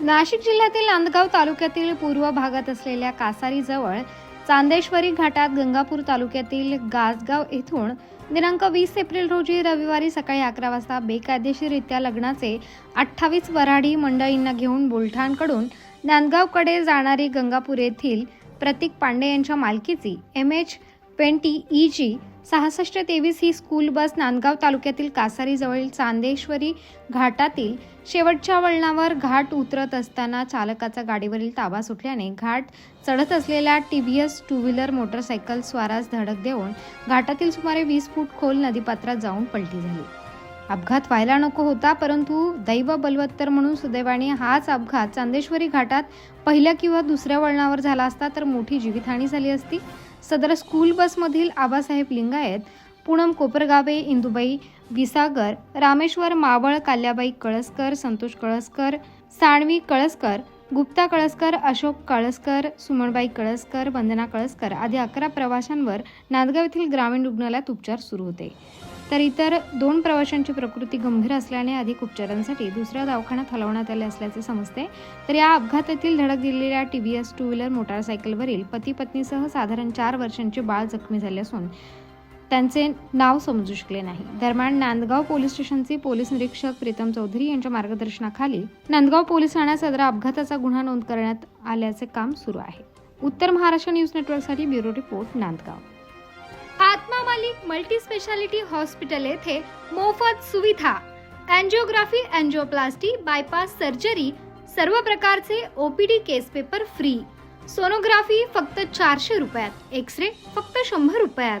नाशिक जिल्ह्यातील नांदगाव तालुक्यातील पूर्व भागात असलेल्या कासारीजवळ चांदेश्वरी घाटात गंगापूर तालुक्यातील गाजगाव येथून दिनांक वीस एप्रिल रोजी रविवारी सकाळी अकरा वाजता बेकायदेशीररित्या लग्नाचे अठ्ठावीस वऱ्हाडी मंडळींना घेऊन बुलढाणकडून नांदगावकडे जाणारी गंगापूर येथील प्रतीक पांडे यांच्या मालकीची M H twenty E G सहासष्ट तेवीस ही स्कूल बस नांदगाव तालुक्यातील कासारीजवळील चांदेश्वरी घाटातील शेवटच्या वळणावर घाट उतरत असताना चालकाचा गाडीवरील ताबा सुटल्याने घाट चढत असलेल्या T V S two wheeler motorcycle स्वारास धडक देऊन घाटातील सुमारे वीस फूट खोल नदीपात्रात जाऊन पलटी झाली. अपघात व्हायला नको होता परंतु दैव बलवत्तर म्हणून सुदैवाने हाच अपघात चांदेश्वरी घाटात पहिल्या किंवा दुसऱ्या वळणावर झाला असता तर मोठी जीवितहानी झाली असती. सदर स्कूल बसमधील आबासाहेब लिंगायत पूनम कोपरगावे इंदुबाई विसागर रामेश्वर मावळ काल्याबाई कळसकर संतोष कळसकर साणवी कळसकर गुप्ता कळसकर अशोक कळसकर सुमनबाई कळसकर वंदना कळसकर आदी अकरा प्रवाशांवर नांदगाव येथील ग्रामीण रुग्णालयात उपचार सुरू होते. तर इतर दोन प्रवाशांची प्रकृती गंभीर असल्याने अधिक उपचारांसाठी दुसऱ्या दवाखान्यात हलवण्यात आले असल्याचे समजते. तर या अपघातातील धडक दिलेल्या T V S two wheeler मोटारसायकलवरील पती पत्नीसह साधारण चार वर्षांचे बाळ जखमी झाले असून त्यांचे नाव समजू शकले नाही. दरम्यान नांदगाव पोलीस स्टेशनचे पोलीस निरीक्षक प्रीतम चौधरी यांच्या मार्गदर्शनाखाली नांदगाव पोलीस ठाण्यात सदर अपघाताचा गुन्हा नोंद करण्यात आल्याचे काम सुरू आहे. उत्तर महाराष्ट्र न्यूज नेटवर्कसाठी bureau report Nandgaon. Atma Malik multi speciality hospital येथे मोफत सुविधा अँजिओग्राफी अँजिओप्लास्टी बायपास सर्जरी सर्व प्रकारचे OPD case paper free. Sonography फक्त चारशे रुपयात एक्स रे फक्त शंभर रुपयात.